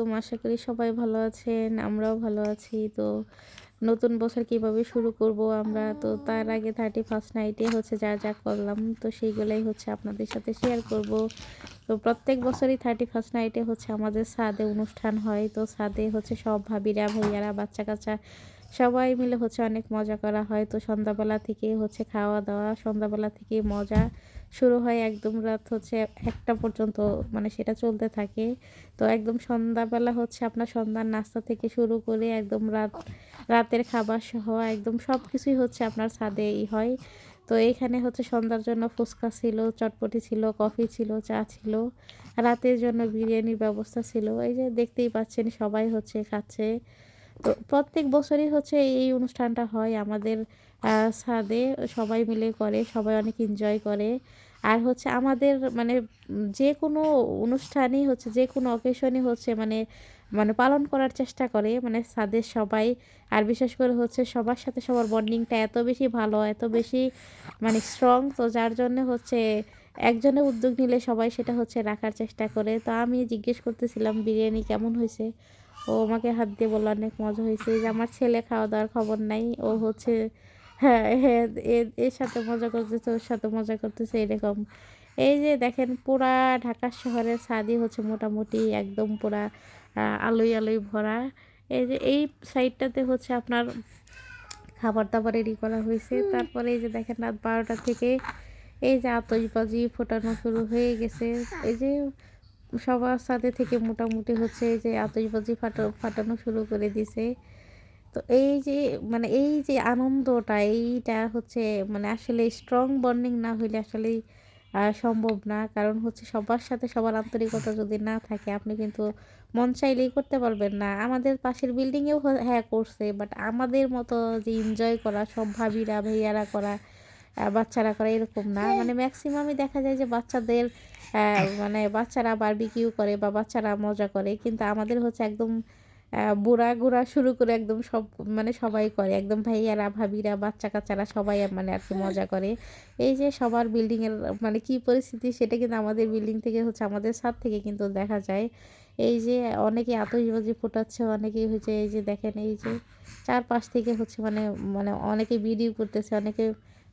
আলাইকুম আশা করি সবাই ভালো আছেন, আমরাও ভালো আছি। তো নতুন বছর কীভাবে শুরু করব আমরা? তো তার আগে থার্টি ফার্স্ট নাইটে হচ্ছে যা যা করলাম, তো সেইগুলোই হচ্ছে আপনাদের সাথে শেয়ার করব। তো প্রত্যেক বছরই থার্টি ফার্স্ট নাইটে হচ্ছে আমাদের সাদে অনুষ্ঠান হয়, তো সাদে হচ্ছে সব ভাবিরা, ভাইয়ারা বাচ্চা কাচ্চা সবাই মিলে হচ্ছে অনেক মজা করা হয়। তো সন্ধ্যাবেলা থেকে হচ্ছে খাওয়া দাওয়া, সন্ধ্যাবেলা থেকে মজা শুরু হয়। একদম রাত হচ্ছে একটা পর্যন্ত মানে সেটা চলতে থাকে। তো একদম সন্ধ্যাবেলা হচ্ছে আপনার সন্ধ্যার নাস্তা থেকে শুরু করে একদম রাত, রাতের খাবার সহ একদম সব কিছুই হচ্ছে আপনার ছাদেই হয়। তো এইখানে হচ্ছে সন্ধ্যার জন্য ফুচকা ছিল, চটপটি ছিল, কফি ছিল, চা ছিল, রাতের জন্য বিরিয়ানির ব্যবস্থা ছিল। এই যে দেখতেই পাচ্ছেন সবাই হচ্ছে খাচ্ছে। প্রত্যেক বছরই হচ্ছে এই অনুষ্ঠানটা হয়। আমাদের ছাদে সবাই মিলে করে, সবাই অনেক এনজয় করে। আর হচ্ছে আমাদের মানে যে কোনো অনুষ্ঠানই হচ্ছে, যে কোনো অকেশনই হচ্ছে মানে মানে পালন করার চেষ্টা করে। মানে ছাদের সবাই, আর বিশেষ করে হচ্ছে সবার সাথে সবার বন্ডিংটা এত বেশি ভালো, এত বেশি মানে স্ট্রং তো যার জন্য হচ্ছে একজনে উদ্যোগ নিলে সবাই সেটা হচ্ছে রাখার চেষ্টা করে। তো আমি জিজ্ঞেস করতেছিলাম, বিরিয়ানি কেমন হয়েছে? ও আমাকে হাত দিয়ে বলল অনেক মজা হয়েছে। যে আমার ছেলে খাওয়া দাওয়ার খবর নাই। ও হচ্ছে হ্যাঁ হ্যাঁ এর সাথে মজা করতেছে ওর সাথে মজা করতেছে এরকম। এই যে দেখেন পুরা ঢাকা শহরের ছাদই হচ্ছে মোটামুটি একদম পুরা আলোই আলোই ভরা। এই যে এই সাইডটাতে হচ্ছে আপনার খাবার দাবার রেডি করা হয়েছে। তারপরে এই যে দেখেন রাত বারোটা থেকে এই যে আতসবাজি ফোটানো শুরু হয়ে গেছে। এই যে সবার সাথে থেকে মোটামুটি হচ্ছে যে আতশবাজি ফাটা ফাটানো শুরু করে দিছে। তো এই যে মানে এই যে আনন্দটা এইটা হচ্ছে মানে আসলে স্ট্রং বন্ডিং না হইলে আসলেই সম্ভব না। কারণ হচ্ছে সবার সাথে সবার আন্তরিকতা যদি না থাকে আপনি কিন্তু মন চাইলেই করতে পারবেন না। আমাদের পাশের বিল্ডিংয়েও হ্যাঁ করছে বাট আমাদের মতো যে এনজয় করা সব ভাবিরা ভাইয়ারা করা বাচ্চারা করা এরকম না। মানে ম্যাক্সিমামই দেখা যায় যে বাচ্চাদের মানে বাচ্চারা বারবিকিউ করে বা বাচ্চারা মজা করে, কিন্তু আমাদের হচ্ছে একদম বুড়া গুড়া শুরু করে একদম সব মানে সবাই করে। একদম ভাইয়ারা, ভাবিরা, বাচ্চা কাচ্চারা সবাই মানে আর কি মজা করে। এই যে সবার বিল্ডিংয়ের মানে কি পরিস্থিতি সেটা কিন্তু আমাদের বিল্ডিং থেকে হচ্ছে আমাদের ছাদ থেকে কিন্তু দেখা যায়। এই যে অনেকে আতসবাজি ফোটাচ্ছে, অনেকেই হচ্ছে এই যে দেখেন এই যে চারপাশ থেকে হচ্ছে মানে মানে অনেকে ভিডিও করতেছে, অনেকে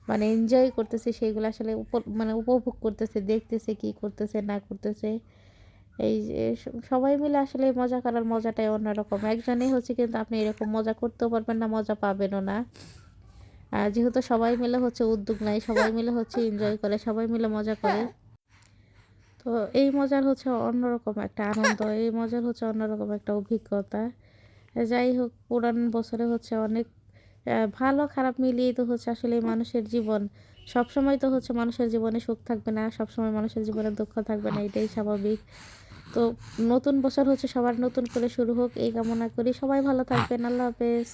মানে এনজয় করতেছে সেইগুলো আসলে মানে উপভোগ করতেছে, দেখতেছে কি করতেছে, না করতেছে। এই যে সবাই মিলে আসলে মজা করার মজাটাই অন্যরকম। একজনেই হচ্ছে কিন্তু আপনি এরকম মজা করতেও পারবেন না, মজা পাবেনও না। আর যেহেতু সবাই মিলে হচ্ছে উদ্যোগ নেয়, সবাই মিলে হচ্ছে এনজয় করে, সবাই মিলে মজা করে। তো এই মজার হচ্ছে অন্যরকম একটা আনন্দ, এই মজার হচ্ছে অন্যরকম একটা অভিজ্ঞতা। যাই হোক, পুরান বছরে হচ্ছে অনেক ভালো খারাপ মিলিয়ে তো হচ্ছে আসলে মানুষের জীবন। সবসময় তো হচ্ছে মানুষের জীবনে সুখ থাকবে না, সবসময় মানুষের জীবনে দুঃখ থাকবে না, এটাই স্বাভাবিক। তো নতুন বছর হচ্ছে সবার নতুন করে শুরু হোক, এই কামনা করি। সবাই ভালো থাকবেন, আল্লাহ হাফেজ।